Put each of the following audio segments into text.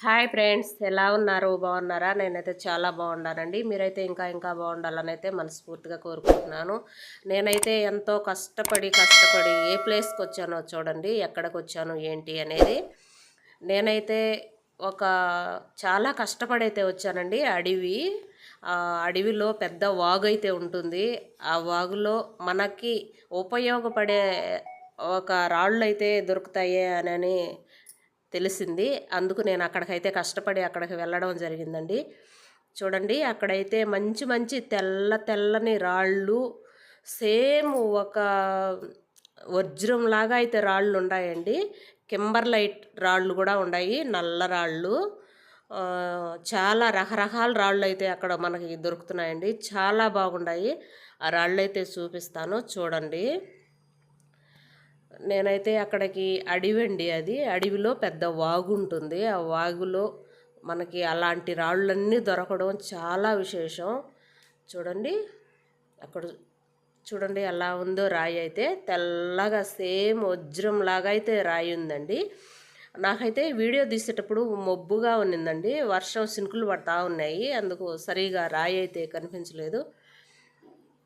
Hi friends ఎలా ఉన్నారు? బాగున్నారా? నేనైతే చాలా బాగున్నానండి. మీరైతే ఇంకా ఇంకా బాగుండాలని అయితే మనస్ఫూర్తిగా కోరుకుంటున్నాను. నేనైతే ఎంతో కష్టపడి కష్టపడి ఏ ప్లేస్కి వచ్చానో చూడండి ఎక్కడికి వచ్చాను ఏంటి అనేది. నేనైతే ఒక చాలా కష్టపడి అయితే వచ్చానండి. అడవి ఆ అడవిలో పెద్ద వాగు అయితే ఉంటుంది. ఆ వాగులో మనకి ఉపయోగపడే ఒక రాళ్ళు అయితే దొరుకుతాయి అని తెలిసింది. అందుకు నేను అక్కడికైతే కష్టపడి అక్కడికి వెళ్ళడం జరిగిందండి. చూడండి అక్కడైతే మంచి మంచి తెల్ల తెల్లని రాళ్ళు సేమ్ ఒక వజ్రం లాగా అయితే రాళ్ళు ఉన్నాయండి కింబర్లైట్ రాళ్ళు కూడా ఉన్నాయి నల్ల రాళ్ళు. చాలా రకరకాల రాళ్ళు అయితే అక్కడ మనకి దొరుకుతున్నాయండి. చాలా బాగున్నాయి ఆ రాళ్ళు అయితే చూపిస్తాను. చూడండి. నేనైతే అక్కడికి అడవి అండి అది. అడవిలో పెద్ద వాగు ఉంటుంది ఆ వాగులో మనకి అలాంటి రాళ్ళన్నీ దొరకడం చాలా విశేషం. చూడండి. అక్కడ చూడండి ఎలా ఉందో రాయి అయితే. తెల్లగా సేమ్ వజ్రం లాగా అయితే రాయి ఉందండి. నాకైతే వీడియో తీసేటప్పుడు మబ్బుగా ఉన్నిందండి. వర్షం సినుకులు పడతా ఉన్నాయి. అందుకు సరిగా రాయి అయితే కనిపించలేదు.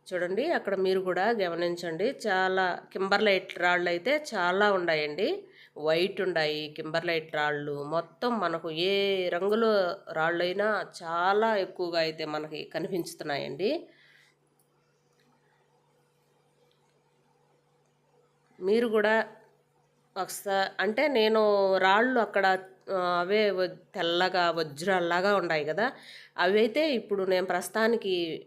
చూడండి అక్కడ మీరు కూడా గమనించండి. చాలా కింబర్లైట్ రాళ్ళు అయితే చాలా ఉన్నాయండి. వైట్ ఉన్నాయి కింబర్లైట్ రాళ్ళు. మొత్తం మనకు ఏ రంగులో రాళ్ళు అయినా చాలా ఎక్కువగా అయితే మనకి కనిపించుతున్నాయండి మీరు కూడా ఒకసారి అంటే నేను రాళ్ళు అక్కడ అవే వ- తెల్లగా వజ్రాల్లాగా ఉన్నాయి కదా. అవి అయితే ఇప్పుడు నేను ప్రస్తుతానికి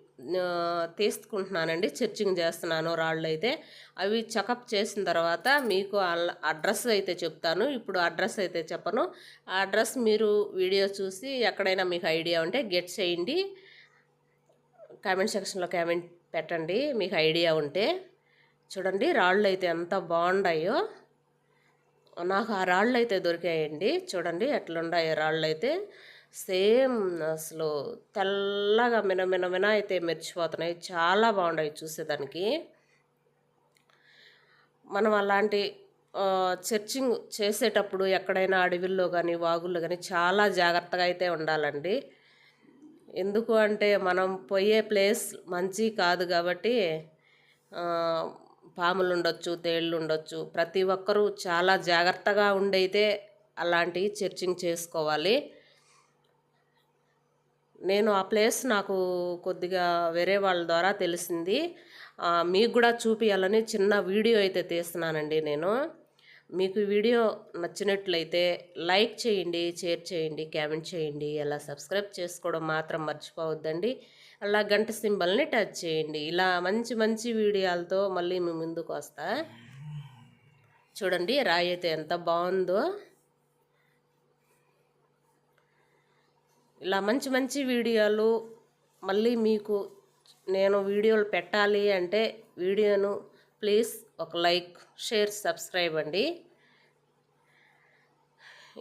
తీసుకుంటున్నానండి. చర్చింగ్ చేస్తున్నాను రాళ్ళు అయితే అవి చెకప్ చేసిన తర్వాత మీకు అడ్రస్ అయితే చెప్తాను. ఇప్పుడు అడ్రస్ అయితే చెప్పను. ఆ అడ్రస్ మీరు వీడియో చూసి ఎక్కడైనా మీకు ఐడియా ఉంటే గెట్ చేయండి. కామెంట్ సెక్షన్లో కామెంట్ పెట్టండి. మీకు ఐడియా ఉంటే చూడండి రాళ్ళు అయితే ఎంత బాగున్నాయో నాకు ఆ రాళ్ళు అయితే దొరికాయండి. చూడండి ఎట్లున్నాయి రాళ్ళు అయితే సేమ్ అసలు తెల్లగా మినమినమిన అయితే మెరిచిపోతున్నాయి చాలా బాగున్నాయి చూసేదానికి. మనం అలాంటి చర్చింగ్ చేసేటప్పుడు ఎక్కడైనా అడవిల్లో కానీ వాగుల్లో కానీ చాలా జాగ్రత్తగా అయితే ఉండాలండి. ఎందుకు అంటే మనం పోయే ప్లేస్ మంచి కాదు కాబట్టి పాములు ఉండొచ్చు తేళ్ళు ఉండొచ్చు ప్రతి ఒక్కరూ చాలా జాగ్రత్తగా ఉండైతే అలాంటివి చర్చింగ్ చేసుకోవాలి. నేను ఆ ప్లేస్ నాకు కొద్దిగా వేరే వాళ్ళ ద్వారా తెలిసింది. మీకు కూడా చూపించాలని చిన్న వీడియో అయితే తీస్తున్నానండి నేను. మీకు వీడియో నచ్చినట్లయితే లైక్ చేయండి షేర్ చేయండి కామెంట్ చేయండి. అలా సబ్స్క్రైబ్ చేసుకోవడం మాత్రం మర్చిపోవద్దండి. అలా గంట సింబల్ని టచ్ చేయండి. ఇలా మంచి మంచి వీడియోలతో మళ్ళీ మీ ముందుకు వస్తా. చూడండి రాయి అయితే ఎంత బాగుందో. ఇలా మంచి మంచి వీడియోలు మళ్ళీ మీకు నేను వీడియోలు పెట్టాలి అంటే వీడియోను ప్లీజ్ ఒక లైక్ షేర్ సబ్స్క్రైబ్ అండి.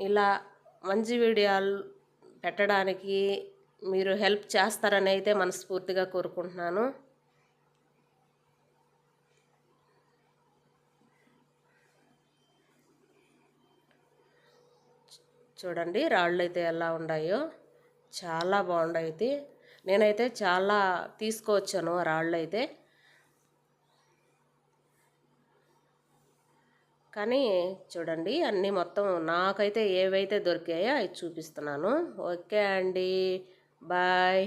ఇలా మంచి వీడియోలు పెట్టడానికి మీరు హెల్ప్ చేస్తారని అయితే మనస్ఫూర్తిగా కోరుకుంటున్నాను. చూడండి రాళ్ళు అయితే ఎలా ఉన్నాయో. చాలా బాగున్నాయి అయితే నేనైతే చాలా తీసుకువచ్చాను ఆ రాళ్ళు అయితే కానీ చూడండి అన్నీ మొత్తం నాకైతే ఏవైతే దొరికాయో అవి చూపిస్తున్నాను. ఓకే అండి. బాయ్.